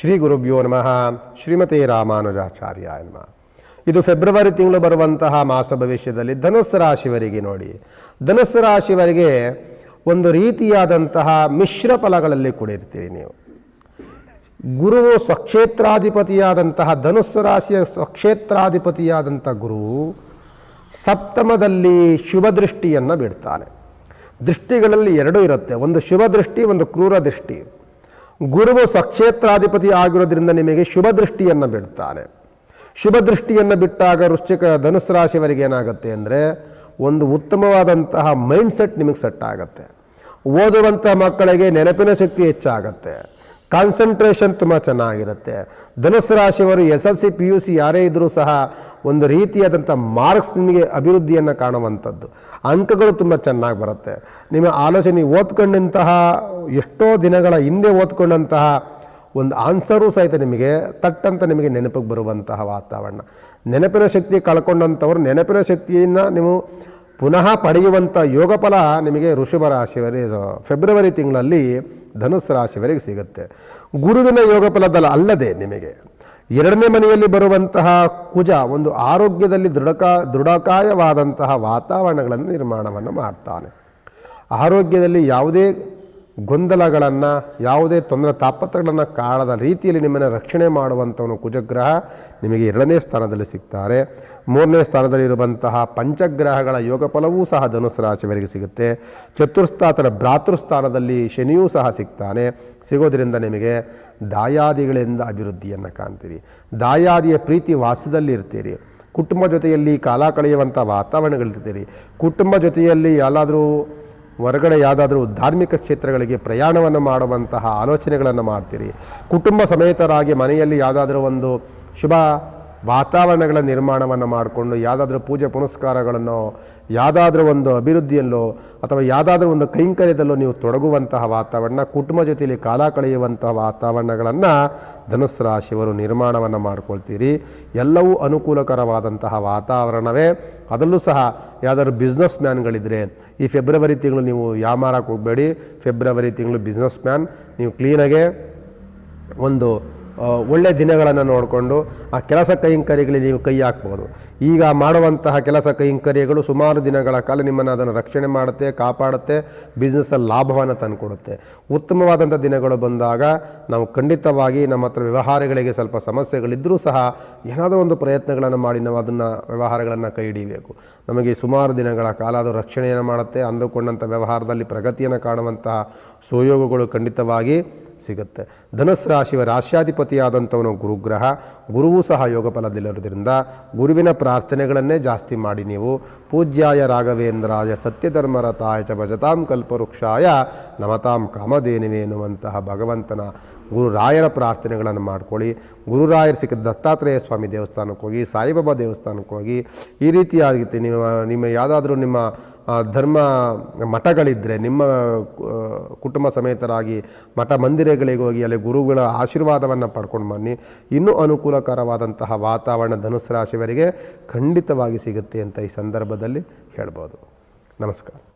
ಶ್ರೀ ಗುರುಭ್ಯೋ ನಮಃ. ಶ್ರೀಮತಿ ರಾಮಾನುಜಾಚಾರ್ಯ ನಮಃ ಇದು ಫೆಬ್ರವರಿ ತಿಂಗಳು ಬರುವಂತಹ ಮಾಸ ಭವಿಷ್ಯದಲ್ಲಿ ಧನುಸ್ಸು ರಾಶಿವರಿಗೆ ನೋಡಿ. ಧನುಸ್ಸು ರಾಶಿವರಿಗೆ ಒಂದು ರೀತಿಯಾದಂತಹ ಮಿಶ್ರ ಫಲಗಳಲ್ಲಿ ಕೂಡಿರ್ತೀರಿ ನೀವು. ಗುರುವು ಸ್ವಕ್ಷೇತ್ರಾಧಿಪತಿಯಾದಂತಹ, ಧನುಸ್ಸು ರಾಶಿಯ ಸ್ವಕ್ಷೇತ್ರಾಧಿಪತಿಯಾದಂಥ ಗುರುವು ಸಪ್ತಮದಲ್ಲಿ ಶುಭ ದೃಷ್ಟಿಯನ್ನು ಬಿಡ್ತಾನೆ. ದೃಷ್ಟಿಗಳಲ್ಲಿ ಎರಡೂ ಇರುತ್ತೆ. ಒಂದು ಶುಭ ದೃಷ್ಟಿ ಒಂದು ಕ್ರೂರ ದೃಷ್ಟಿ. ಗುರುವು ಸ್ವಕ್ಷೇತ್ರಾಧಿಪತಿ ಆಗಿರೋದ್ರಿಂದ ನಿಮಗೆ ಶುಭ ದೃಷ್ಟಿಯನ್ನು ಬಿಡ್ತಾನೆ. ಶುಭ ದೃಷ್ಟಿಯನ್ನು ಬಿಟ್ಟಾಗ ವೃಶ್ಚಿಕ ಧನುಸ್ ರಾಶಿಯವರಿಗೆ ಏನಾಗುತ್ತೆ ಅಂದರೆ ಒಂದು ಉತ್ತಮವಾದಂತಹ ಮೈಂಡ್ಸೆಟ್ ನಿಮಗೆ ಸೆಟ್ ಆಗುತ್ತೆ. ಓದುವಂಥ ಮಕ್ಕಳಿಗೆ ನೆನಪಿನ ಶಕ್ತಿ ಹೆಚ್ಚಾಗತ್ತೆ. ಕಾನ್ಸಂಟ್ರೇಷನ್ ತುಂಬ ಚೆನ್ನಾಗಿರುತ್ತೆ. ಧನುಸ್ಸು ರಾಶಿಯವರು S L C, P U C ಯಾರೇ ಇದ್ದರೂ ಸಹ ಒಂದು ರೀತಿಯಾದಂಥ ಮಾರ್ಕ್ಸ್ ನಿಮಗೆ ಅಭಿವೃದ್ಧಿಯನ್ನು ಕಾಣುವಂಥದ್ದು. ಅಂಕಗಳು ತುಂಬ ಚೆನ್ನಾಗಿ ಬರುತ್ತೆ. ನಿಮ್ಮ ಆಲೋಚನೆ ಓದ್ಕೊಂಡಂತಹ ಎಷ್ಟೋ ದಿನಗಳ ಹಿಂದೆ ಓದ್ಕೊಂಡಂತಹ ಒಂದು ಆನ್ಸರು ಸಹಿತ ನಿಮಗೆ ತಟ್ಟಂತ ನಿಮಗೆ ನೆನಪಿಗೆ ಬರುವಂತಹ ವಾತಾವರಣ. ನೆನಪಿನ ಶಕ್ತಿ ಕಳ್ಕೊಂಡಂಥವ್ರು ನೆನಪಿನ ಶಕ್ತಿಯನ್ನು ನೀವು ಪುನಃ ಪಡೆಯುವಂಥ ಯೋಗಫಲ ನಿಮಗೆ ಋಷಭ ರಾಶಿಯವರೇ ಫೆಬ್ರವರಿ ತಿಂಗಳಲ್ಲಿ ಧನುಸ್ಸು ರಾಶಿವರೆಗೆ ಸಿಗುತ್ತೆ. ಗುರುವಿನ ಯೋಗ ಫಲದಲ್ಲ, ಅಲ್ಲದೆ ನಿಮಗೆ. ಎರಡನೇ ಮನೆಯಲ್ಲಿ ಬರುವಂತಹ ಕುಜ ಒಂದು ಆರೋಗ್ಯದಲ್ಲಿ ದೃಢಕ, ದೃಢಕಾಯವಾದಂತಹ ವಾತಾವರಣಗಳನ್ನು ನಿರ್ಮಾಣವನ್ನು ಮಾಡ್ತಾನೆ. ಆರೋಗ್ಯದಲ್ಲಿ ಯಾವುದೇ ಗೊಂದಲಗಳನ್ನು, ಯಾವುದೇ ತೊಂದರೆ ತಾಪತ್ರಗಳನ್ನು ಕಾಣದ ರೀತಿಯಲ್ಲಿ ನಿಮ್ಮನ್ನು ರಕ್ಷಣೆ ಮಾಡುವಂಥವನು ಕುಜಗ್ರಹ ನಿಮಗೆ ಎರಡನೇ ಸ್ಥಾನದಲ್ಲಿ ಸಿಗ್ತಾರೆ. ಮೂರನೇ ಸ್ಥಾನದಲ್ಲಿ ಇರುವಂತಹ ಪಂಚಗ್ರಹಗಳ ಯೋಗ ಫಲವೂ ಸಹ ಧನುಸ್ ರಾಶಿಯವರಿಗೆ ಸಿಗುತ್ತೆ. ಚತುರ್ಸ್ಥಾತರ ಭ್ರಾತೃಸ್ಥಾನದಲ್ಲಿ ಶನಿಯೂ ಸಹ ಸಿಗ್ತಾನೆ. ಸಿಗೋದರಿಂದ ನಿಮಗೆ ದಾಯಾದಿಗಳಿಂದ ಅಭಿವೃದ್ಧಿಯನ್ನು ಕಾಣ್ತೀರಿ. ದಾಯಾದಿಯ ಪ್ರೀತಿ ವಾಸದಲ್ಲಿ ಇರ್ತೀರಿ. ಕುಟುಂಬ ಜೊತೆಯಲ್ಲಿ ಕಾಲ ಕಳೆಯುವಂಥ ವಾತಾವರಣಗಳಿರ್ತೀರಿ. ಕುಟುಂಬ ಜೊತೆಯಲ್ಲಿ ಎಲ್ಲಾದರೂ ಹೊರಗಡೆ ಯಾವುದಾದ್ರೂ ಧಾರ್ಮಿಕ ಕ್ಷೇತ್ರಗಳಿಗೆ ಪ್ರಯಾಣವನ್ನು ಮಾಡುವಂತಹ ಆಲೋಚನೆಗಳನ್ನು ಮಾಡ್ತೀರಿ. ಕುಟುಂಬ ಸಮೇತರಾಗಿ ಮನೆಯಲ್ಲಿ ಯಾವುದಾದ್ರೂ ಒಂದು ಶುಭ ವಾತಾವರಣಗಳ ನಿರ್ಮಾಣವನ್ನು ಮಾಡಿಕೊಂಡು ಯಾವುದಾದ್ರೂ ಪೂಜೆ ಪುನಸ್ಕಾರಗಳನ್ನು ಯಾವುದಾದ್ರೂ ಒಂದು ಅಭಿವೃದ್ಧಿಯಲ್ಲೋ ಅಥವಾ ಯಾವುದಾದ್ರೂ ಒಂದು ಕೈಂಕರ್ಯದಲ್ಲೋ ನೀವು ತೊಡಗುವಂತಹ ವಾತಾವರಣ, ಕುಟುಂಬ ಜೊತೆಯಲ್ಲಿ ಕಾಲ ಕಳೆಯುವಂತಹ ವಾತಾವರಣಗಳನ್ನು ಧನುಸ್ ರಾಶಿಯವರು ನಿರ್ಮಾಣವನ್ನು ಮಾಡ್ಕೊಳ್ತೀರಿ. ಎಲ್ಲವೂ ಅನುಕೂಲಕರವಾದಂತಹ ವಾತಾವರಣವೇ. ಅದರಲ್ಲೂ ಸಹ ಯಾವುದಾದ್ರು ಬಿಸ್ನೆಸ್ ಮ್ಯಾನ್ಗಳಿದ್ದರೆ ಈ ಫೆಬ್ರವರಿ ತಿಂಗಳು ನೀವು ಯಾಮಾರಕ್ಕೆ ಹೋಗಬೇಡಿ. ಫೆಬ್ರವರಿ ತಿಂಗಳು ಬಿಸ್ನೆಸ್ ಮ್ಯಾನ್ ನೀವು ಕ್ಲೀನಾಗೆ ಒಂದು ಒಳ್ಳೆಯ ದಿನಗಳನ್ನು ನೋಡಿಕೊಂಡು ಆ ಕೆಲಸ ಕೈಂಕರ್ಯಗಳಿಗೆ ನೀವು ಕೈ ಹಾಕ್ಬೋದು. ಈಗ ಮಾಡುವಂತಹ ಕೆಲಸ ಕೈಂಕರ್ಯಗಳು ಸುಮಾರು ದಿನಗಳ ಕಾಲ ನಿಮ್ಮನ್ನು ಅದನ್ನು ರಕ್ಷಣೆ ಮಾಡುತ್ತೆ, ಕಾಪಾಡುತ್ತೆ ಬಿಸ್ನೆಸ್ಸಲ್ಲಿ ಲಾಭವನ್ನು ತಂದುಕೊಡುತ್ತೆ. ಉತ್ತಮವಾದಂಥ ದಿನಗಳು ಬಂದಾಗ ನಾವು ಖಂಡಿತವಾಗಿ ನಮ್ಮ ಹತ್ರ ವ್ಯವಹಾರಗಳಿಗೆ ಸ್ವಲ್ಪ ಸಮಸ್ಯೆಗಳಿದ್ದರೂ ಸಹ ಏನಾದರೂ ಒಂದು ಪ್ರಯತ್ನಗಳನ್ನು ಮಾಡಿ ನಾವು ಅದನ್ನು ವ್ಯವಹಾರಗಳನ್ನು ಕೈ ಹಿಡಿಬೇಕು. ನಮಗೆ ಸುಮಾರು ದಿನಗಳ ಕಾಲ ಅದು ರಕ್ಷಣೆಯನ್ನು ಮಾಡುತ್ತೆ, ಅಂದುಕೊಂಡಂಥ ವ್ಯವಹಾರದಲ್ಲಿ ಪ್ರಗತಿಯನ್ನು ಕಾಣುವಂತಹ ಸುಯೋಗಗಳು ಖಂಡಿತವಾಗಿ ಸಿಗುತ್ತೆ. ಧನಸ್ಸು ರಾಶಿಯ ರಾಶ್ಯಾಧಿಪತಿಯಾದಂಥವನು ಗುರುಗ್ರಹ. ಗುರುವೂ ಸಹ ಯೋಗ ಫಲದಲ್ಲಿರೋದ್ರಿಂದ ಗುರುವಿನ ಪ್ರಾರ್ಥನೆಗಳನ್ನೇ ಜಾಸ್ತಿ ಮಾಡಿ ನೀವು. ಪೂಜ್ಯಾಯ ರಾಘವೇಂದ್ರಾಯ ಸತ್ಯಧರ್ಮರತಾಯ ಚ ಭಜತಾಂ ಕಲ್ಪವೃಕ್ಷಾಯ ನಮತಾಂ ಕಾಮಧೇನುವೆ ಎನ್ನುವಂತಹ ಭಗವಂತನ ಗುರುರಾಯರ ಪ್ರಾರ್ಥನೆಗಳನ್ನು ಮಾಡ್ಕೊಳ್ಳಿ. ಗುರುರಾಯರು ಸಿಕ್ಕ ದತ್ತಾತ್ರೇಯ ಸ್ವಾಮಿ ದೇವಸ್ಥಾನಕ್ಕೆ ಹೋಗಿ, ಸಾಯಿಬಾಬಾ ದೇವಸ್ಥಾನಕ್ಕೆ ಹೋಗಿ, ಈ ರೀತಿಯಾಗಿ ನಿಮ್ಮ ನಿಮ್ಮ ಯಾವುದಾದ್ರೂ ನಿಮ್ಮ ಧರ್ಮ ಮಠಗಳಿದ್ದರೆ ನಿಮ್ಮ ಕುಟುಂಬ ಸಮೇತರಾಗಿ ಮಠ ಮಂದಿರಗಳಿಗೆ ಹೋಗಿ, ಅಲ್ಲಿ ಗುರುಗಳ ಆಶೀರ್ವಾದವನ್ನು ಪಡ್ಕೊಂಡು ಬನ್ನಿ. ಇನ್ನೂ ಅನುಕೂಲಕರವಾದಂತಹ ವಾತಾವರಣ ಧನುಸು ರಾಶಿಯವರಿಗೆ ಖಂಡಿತವಾಗಿ ಸಿಗುತ್ತೆ ಅಂತ ಈ ಸಂದರ್ಭದಲ್ಲಿ ಹೇಳ್ಬೋದು. ನಮಸ್ಕಾರ.